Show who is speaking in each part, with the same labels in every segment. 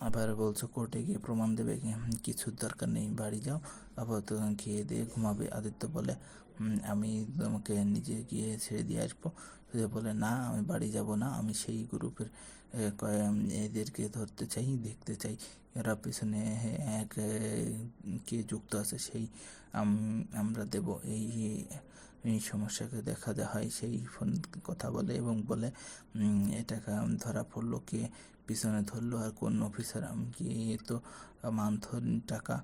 Speaker 1: আবার বলছো কোর্টে গিয়ে প্রমাণ দেবে কিছুর দরকার নেই, বাড়ি যাও, আপাতত খেয়ে দিয়ে ঘুমাবে। আদিত্য বলে আমি তোমাকে নিজে গিয়ে ছেড়ে দিয়ে আসব। সুদীপা বলে, না, আমি বাড়ি যাব না, আমি সেই গ্রুপের এদেরকে ধরতে চাই, দেখতে চাই। এরা পিছনে এক কে যুক্ত আছে, সেই আমরা দেব। এই এই সমস্যাকে দেখা হয় সেই ফোন কথা বলে এবং বলে এটাকে ধরা পড়ল কে? পিছনে ধরলো আর কোন অফিসার আমি তো মান্থন টাকা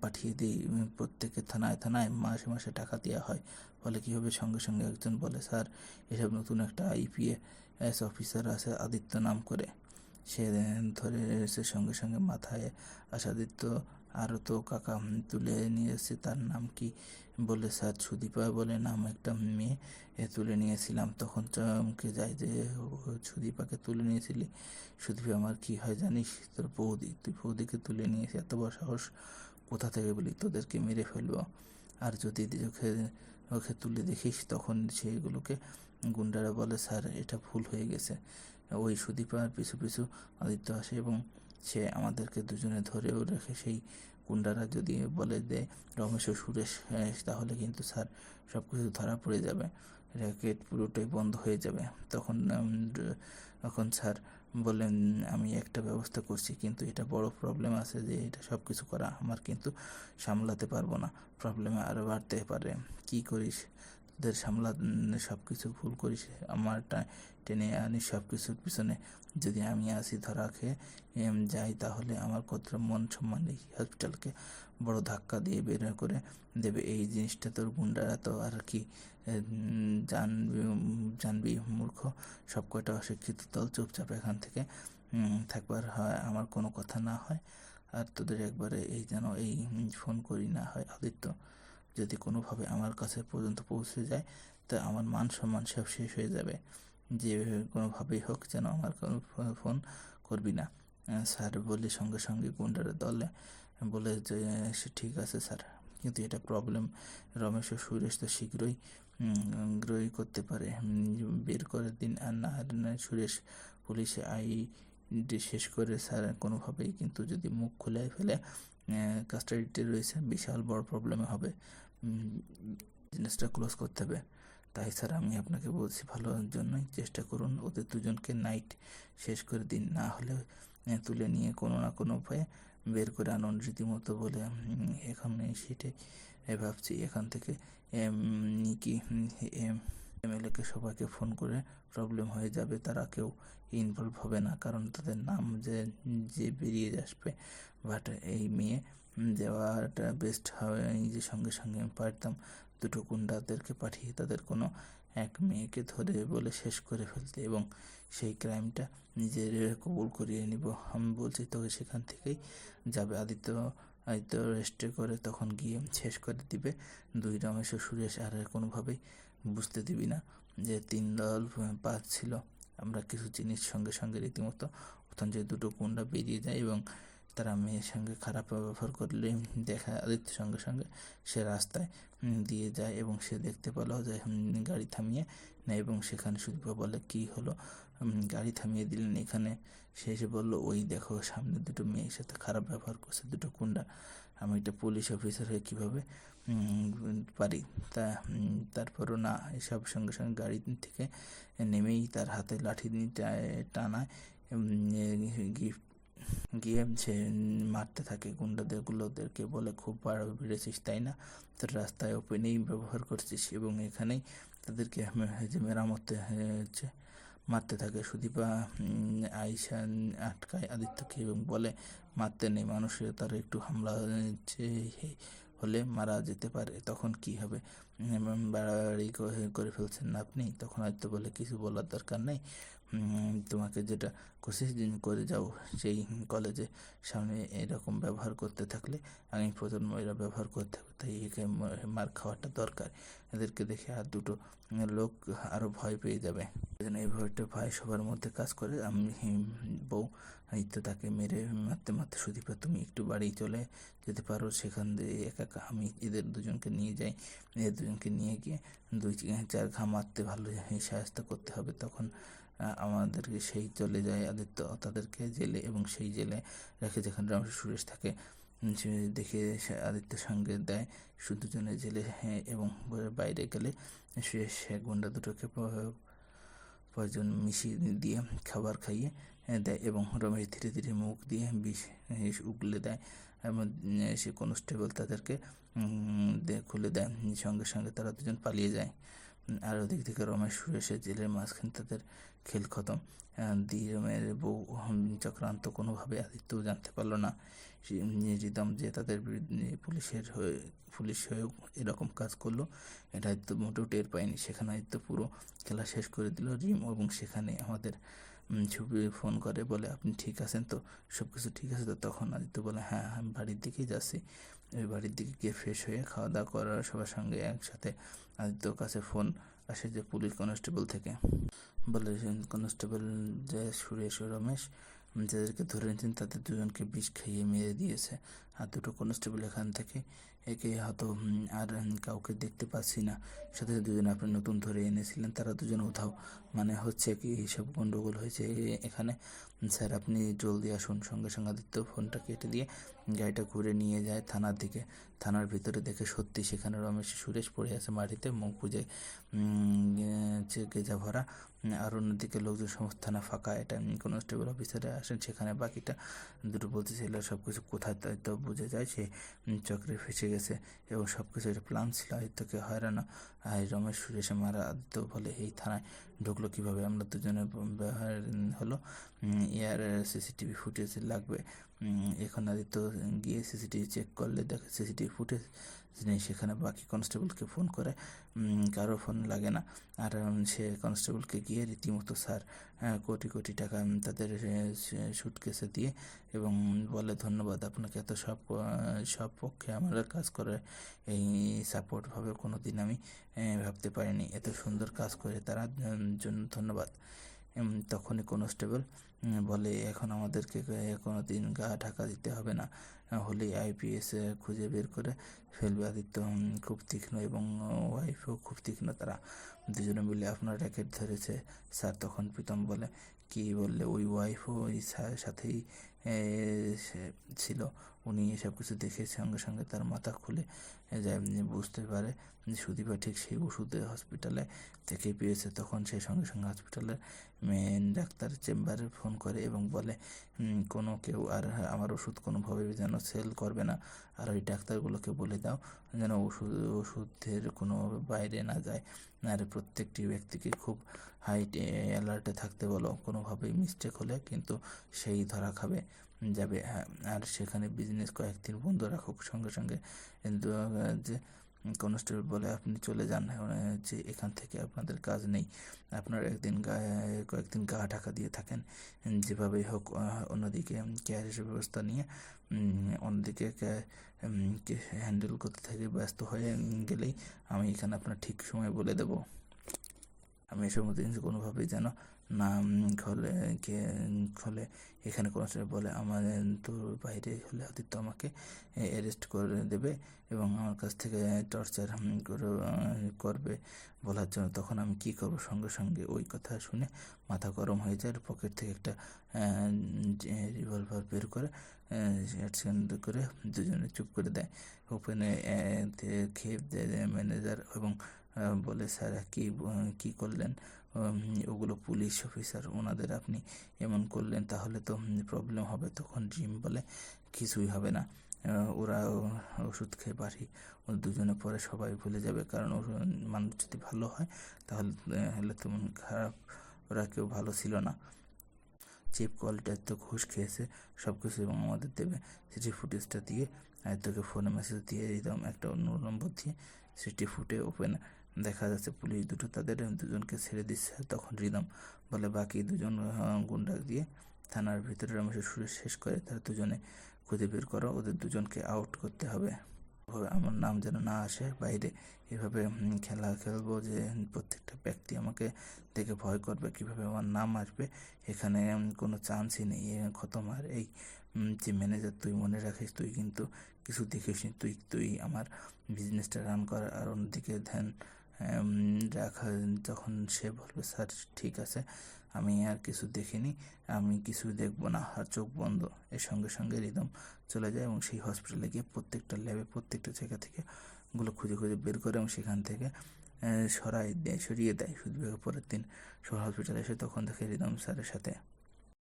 Speaker 1: পাঠিয়ে দিই উম, প্রত্যেকের থানায় থানায় মাসে মাসে টাকা দেওয়া হয়। ফলে কী হবে? সঙ্গে সঙ্গে একজন বলে স্যার এসব নতুন একটা আইপিএস অফিসার আছে আদিত্য নাম করে। সে ধরে এসে সঙ্গে সঙ্গে মাথায় আসাদিত্য আরও তো কাকা তুলে নিয়ে এসে তার নাম কি? বলে, স্যার, সুদীপা বলে, নাম একটা মেয়ে তুলে নিয়েছিলাম। তখন চমকে যায় যে সুদীপাকে তুলে নিয়েছিলি? সুদীপা, আমার কি হয় জানিস? তোর বৌদি, তুই বৌদিকে তুলে নিয়েছি। এত বড় সাহস কোথা থেকে বলি তোদেরকে মেরে ফেলব। আর যদি ওকে ওকে তুলে দেখিস, তখন সেইগুলোকে গুন্ডারা বলে, স্যার, এটা ভুল হয়ে গেছে। ওই সুদীপার পিছু পিছু আদিত্য আসে এবং সে আমাদেরকে দুজনে ধরেও রেখে সেই গুন্ডারা যদি বলে যে রমেশ ও সুরেশ হ্যাঁ, তাহলে কিন্তু স্যার সব কিছু ধরা পড়ে যাবে। র্যাকেট পুরোটাই বন্ধ হয়ে যাবে। তখন তখন স্যার বললেন আমি একটা ব্যবস্থা করছি কিন্তু এটা বড় প্রবলেম আছে যে এটা সব কিছু করা আমার কিন্তু সামলাতে পারব না। প্রবলেমে আরও বাড়তে পারে। কি করিস? তোদের সামলা সব কিছু ভুল করিস আমার টেনে আনি সব কিছুর পিছনে। যদি আমি আসি ধরা খেয়ে যাই তাহলে আমার কত মন সম্মান এই হসপিটালকে বড় ধাক্কা দিয়ে বের করে দেবে। এই জিনিসটা তোর গুন্ডারা তো আর কি জানবি জানবি মূর্খ। সব কয়টা অশিক্ষিত দল চুপচাপ এখান থেকে থাকবার হয়, আমার কোনো কথা না হয়। আর তোদের একবারে এই যেন এই ফোন করি না হয়, আদিত্য। যদি কোনোভাবে আমার কাছে পর্যন্ত পৌঁছে যায়, তা আমার মান সম্মান সব শেষ হয়ে যাবে। যে কোনোভাবেই হোক যেন আমার ফোন করবি না। স্যার বলে সঙ্গে সঙ্গে গুন্ডারা দলে বলে যে ঠিক আছে স্যার, কিন্তু এটা প্রবলেম রমেশ ও সুরেশ তো শীঘ্রই গ্রহী করতে পারে। বের করে দিন আর না সুরেশ পুলিশে আই শেষ করে স্যার কোনোভাবেই কিন্তু যদি মুখ খুলে ফেলে কাস্টাডিতে রয়েছে, বিশাল বড় প্রবলেমে হবে। জিনিসটা ক্লোজ করতে হবে। তাই স্যার আমি আপনাকে বলছি ভালোর জন্যই চেষ্টা করুন, ওদের দুজনকে নাইট শেষ করে দিন, না হলে তুলে নিয়ে কোনো না কোনো উপায়ে বের করে আনুন। রীতিমতো বলে এখন সেটাই ভাবছি। এখান থেকে কি এমএলএকে সবাইকে ফোন করে প্রবলেম হয়ে যাবে, তারা কেউ ইনভলভ হবে না। কারণ তাদের নাম যে যে বেরিয়ে আসবে বাট এই মেয়ে দেওয়াটা বেস্ট হবে। যে সঙ্গে সঙ্গে আমি পারতাম, দুটো গুন্ডাদেরকে পাঠিয়ে তাদের কোনো এক মেয়েকে ধরে বলে শেষ করে ফেলতে এবং সেই ক্রাইমটা নিজের কবুল করিয়ে নিব। আমি বলছি, তোকে সেখান থেকেই যাবে। আদিত্য আদিত্য রেস্টে করে, তখন গিয়ে শেষ করে দিবে। দুই রমেশ সুরেশ আর কোনোভাবেই বুঝতে দিবি না যে তিন দল পাঁচ ছিল। আমরা কিছু জিনিস সঙ্গে সঙ্গে রীতিমতো তখন যে দুটো গুন্ডা বেরিয়ে যায় এবং তারা মেয়ের সঙ্গে খারাপ ব্যবহার করলে দেখা আদিত্য সঙ্গে সঙ্গে সে রাস্তায় দিয়ে যায় এবং সে দেখতে পেল যে গাড়ি থামিয়ে নেয় এবং সেখানে সুদীপা বলে, কি হলো? গাড়ি থামিয়ে দিলেন এখানে। সে এসে বলল, ওই দেখো, সামনে দুটো মেয়ের সাথে খারাপ ব্যবহার করছে, দুটো গুন্ডা। আমি একটা পুলিশ অফিসার হয়ে কীভাবে পারি? তা তারপরও না, এসব সঙ্গে সঙ্গে গাড়ি থেকে নেমেই তার হাতে লাঠি টানায় গিফট গিয়ে সে মারতে থাকে। গুন্ডাদের, গুলোদেরকে বলে খুব বাড়া বেড়েছিস, তাই না? তোর রাস্তায় ওপেনেই ব্যবহার করছিস এবং এখানেই তাদেরকে মে- যে মেরামতে হচ্ছে মারতে থাকে। সুদীপা আয়সা আটকায় আদিত্যকে এবং বলে, মারতে নেই, মানুষের তার একটু হামলা হলে মারা যেতে পারে, তখন কি হবে? বাড়াবাড়ি করে- ফেলছেন আপনি, তখন আদিত্য বলে, কিছু বলার দরকার নেই। তোমাকে যেটা কোশিস দিন করে যাও সেই কলেজে সামনে এরকম ব্যবহার করতে থাকলে আগামী প্রজন্ম এরা ব্যবহার করতে হবে তাই একে মার খাওয়াটা দরকার। এদেরকে দেখে আর দুটো লোক আরও ভয় পেয়ে যাবে। এজন্য এই ভয়টা ভয় সবার মধ্যে কাজ করে, আমি বউ তো তাকে মেরে মারতে মারতে সুদীপা, তুমি একটু বাড়ি চলে যেতে পারো, সেখান দিয়ে একা আমি এদের দুজনকে নিয়ে যাই। এদের দুজনকে নিয়ে গিয়ে দুই, চার ঘা মারতে ভালো সাহায্য করতে হবে, তখন আমাদেরকে সেই চলে যায় আদিত্য তাদেরকে জেলে এবং সেই জেলে রেখে যেখানে রমেশ সুরেশ থাকে দেখে আদিত্যের সঙ্গে দেয় শুধু দুজনে জেলে হ্যাঁ, এবং বাইরে গেলে সুরেশ গুন্ডা দুটোকে প- পয়জন মিশিয়ে দিয়ে খাবার খাইয়ে দেয় এবং রমেশ ধীরে ধীরে মুখ দিয়ে বিষ উগলে দেয়। এবং সে কনস্টেবল তাদেরকে খুলে দেয়। সঙ্গে সঙ্গে তারা দুজন পালিয়ে যায়। আর ওদিক থেকে রমেশ সুরেশের জেলের মাঝখান তাদের খেল খতম। দিরমের বউ চক্রান্ত কোনোভাবে আদিত্য জানতে পারল না। রিদম যে তাদের পুলিশের হয়ে, পুলিশ হয়েও এরকম কাজ করল। এটা আদিত্য মোটেও টের পায়নি সেখানে আদিত্য পুরো খেলা শেষ করে দিল রিম এবং সেখানে আমাদের ছবি ফোন করে বলে, আপনি ঠিক আছেন তো? সব কিছু ঠিক আছে তো? তখন আদিত্য বলে হ্যাঁ আমি বাড়ির দিকেই যাচ্ছি। ওই বাড়ির দিকে গিয়ে ফ্রেশ হয়ে খাওয়া দাওয়া করার সবার সঙ্গে একসাথে আদিত্যর কাছে ফোন আসে যে, পুলিশ কনস্টেবল থেকে। বলে, কনস্টেবল যে, সুরেশ, রমেশ যাদেরকে ধরে নিয়েছেন তাদের দুজনকে বিষ খাইয়ে মেরে দিয়েছে। আর দুটো কনস্টেবল এখান থেকে একে হয়তো আর কাউকে দেখতে পাচ্ছি না। সাথে দুজন আপনি নতুন ধরে এনেছিলেন, তারা দুজন উধাও। মানে হচ্ছে কি, সব গন্ডগোল হয়েছে। এখানে স্যার আপনি জলদি আসুন, সঙ্গে সঙ্গে আদিত্য ফোনটা কেটে দিয়ে গাড়িটা ঘুরে নিয়ে যায় থানার দিকে। থানার ভিতরে দেখে সত্যি সেখানে রমেশ সুরেশ পড়ে আছে মাটিতে, মুখ বুঝে গেজা ভরা। আর অন্যদিকে লোকজন সমস্ত থানা ফাঁকা, এটা কনস্টেবল অফিসারে আসেন, সেখানে বাকিটা দুটো বলতেছিল সব কিছু কোথায়? তো বুঝে যায় সে চক্রে ফেসে গেছে এবং সব কিছু একটা প্ল্যান ছিল আদিত্যকে হয়রানো। আর রমেশ সুরেশে মারা আদিত্য বলে এই থানায় ঢুকলো কীভাবে? আমরা দুজনে ব্যবহার হলো। ইয়ার সিসিটিভি ফুটেজ লাগবে। এখন আদিত্য গিয়ে সিসিটিভি চেক করলে দেখে সিসিটিভি ফুটেজ নেই সেখানে বাকি কনস্টেবলকে ফোন করে কারও ফোন লাগে না। আর সে কনস্টেবলকে গিয়ে রীতিমতো স্যার আহ, কোটি কোটি টাকা তাদের সুটকেসে দিয়ে এবং বলে ধন্যবাদ আপনাকে এত সব সব পক্ষে আমার কাজ করে এই সাপোর্টভাবে কোনো দিন আমি ভাবতে পারিনি। এত সুন্দর কাজ করে তারা জন্য ধন্যবাদ। তখনই কনস্টেবল বলে এখন আমাদেরকে কোনো দিন গা ঢাকা দিতে হবে না। হলে আইপিএস খুঁজে বের করে ফেলবে আদিত্য খুব তীক্ষ্ণ এবং ওয়াইফও খুব তীক্ষ্ণ। তারা দুজনে মিলে আপনার র্যাকেট ধরেছে। স্যার তখন প্রীতম বলে, কি বললে? ওই ওয়াইফও ওই সাথেই ছিল। উনি এসব কিছু দেখে সঙ্গে সঙ্গে তার মাথা খুলে যায় বুঝতে পারে সুদীপা ঠিক সেই ওষুধে হসপিটালে থেকে পেয়েছে। তখন সে সঙ্গে সঙ্গে হসপিটালের মেন ডাক্তার চেম্বারে ফোন করে এবং বলে কোনো কেউ আর আমার ওষুধ কোনোভাবে যেন সেল করবে না। আর ওই ডাক্তারগুলোকে বলে দাও যেন ওষুধ ওষুধের কোনো বাইরে না যায়। আর প্রত্যেকটি ব্যক্তিকে খুব হাইট অ্যালার্টে থাকতে বলো কোনোভাবেই মিস্টেক হলে কিন্তু সেই ধরা খাবে যাবে হ্যাঁ, আর সেখানে বিজনেস কয়েকদিন বন্ধ রাখুক সঙ্গে সঙ্গে। যে কনস্টেবল বলে আপনি চলে যান। আহ, যে এখান থেকে আপনাদের কাজ নেই। আপনারা একদিন গায়ে কয়েকদিন গা ঢাকা দিয়ে থাকেন। যেভাবেই হোক অন্যদিকে ক্যারিয়ারের ব্যবস্থা নিয়ে অন্যদিকে হ্যান্ডেল করতে থেকে ব্যস্ত হয়ে গেলেই আমি এখানে আপনার ঠিক সময় বলে দেবো। আমি এসব মধ্যে কোনোভাবেই যেন না উম, খলে কে খলে এখানে কোনো সময় বলে আমার তো বাইরে হলে আদিত্য আমাকে অ্যারেস্ট করে দেবে এবং আমার কাছ থেকে টর্চার করে করবে বলার জন্য। তখন আমি কি করব? সঙ্গে সঙ্গে ওই কথা শুনে মাথা গরম হয়ে যায় পকেট থেকে একটা রিভলভার বের করে করে দুজনে চুপ করে দেয়। ওপেনে খেয়ে দেয় ম্যানেজার এবং বলে স্যার কি কী করলেন? ওগুলো পুলিশ অফিসার ওনাদের আপনি এমন করলেন, তাহলে তো প্রবলেম হবে তখন জিম বলে কিছুই হবে না। ওরা ওষুধ খেয়ে বাড়ি দুজনে পরে সবাই ভুলে যাবে, কারণ ওর- মানুষ যদি ভালো হয়, তাহলে হলে তেমন খারাপ ওরা কেউ ভালো ছিল না। চিপ কলটা তো ঘুষ খেয়েছে সব কিছু এবং আমাদের দেবে। সেটি ফুটেজটা দিয়ে আয়ত্তকে ফোনে মেসেজ দিয়ে দিতাম, একটা অন্য নম্বর দিয়ে সেটি ফুটে ওপেন দেখা যাচ্ছে পুলিশ দুটো তাদের দুজনকে ছেড়ে দিচ্ছে। তখন রিদম বলে, বাকি দুজন গুন্ডা দিয়ে থানার ভিতরে রমেশের সুরে শেষ করে তারা দুজনে খুঁজে বের করো। ওদের দুজনকে আউট করতে হবে। আমার নাম যেন না আসে। বাইরে এভাবে খেলা খেলব যে প্রত্যেকটা ব্যক্তি আমাকে দেখে ভয় করবে। কীভাবে আমার নাম আসবে? এখানে কোনো চান্সই নেই। খতম। আর এই যে ম্যানেজার তুই মনে রাখিস, তুই কিন্তু কিছু দেখিস তুই তুই আমার বিজনেসটা রান কর। আর অন্যদিকে ধ্যান রাখা যখন সে বলবে, স্যার, ঠিক আছে, আমি আর কিছু দেখিনি, আমি কিছু দেখব না, আর চোখ বন্ধ। এর সঙ্গে সঙ্গে রিদম চলে যায় এবং সেই হসপিটালে গিয়ে প্রত্যেকটা ল্যাবে প্রত্যেকটা জায়গা থেকে গুলো খুঁজে খুঁজে বের করে এবং সেখান থেকে সরাই দেয়, সরিয়ে দেয়। সুদীর্ঘ পরের দিন শহর হসপিটালে এসে তখন দেখে রিদম স্যারের সাথে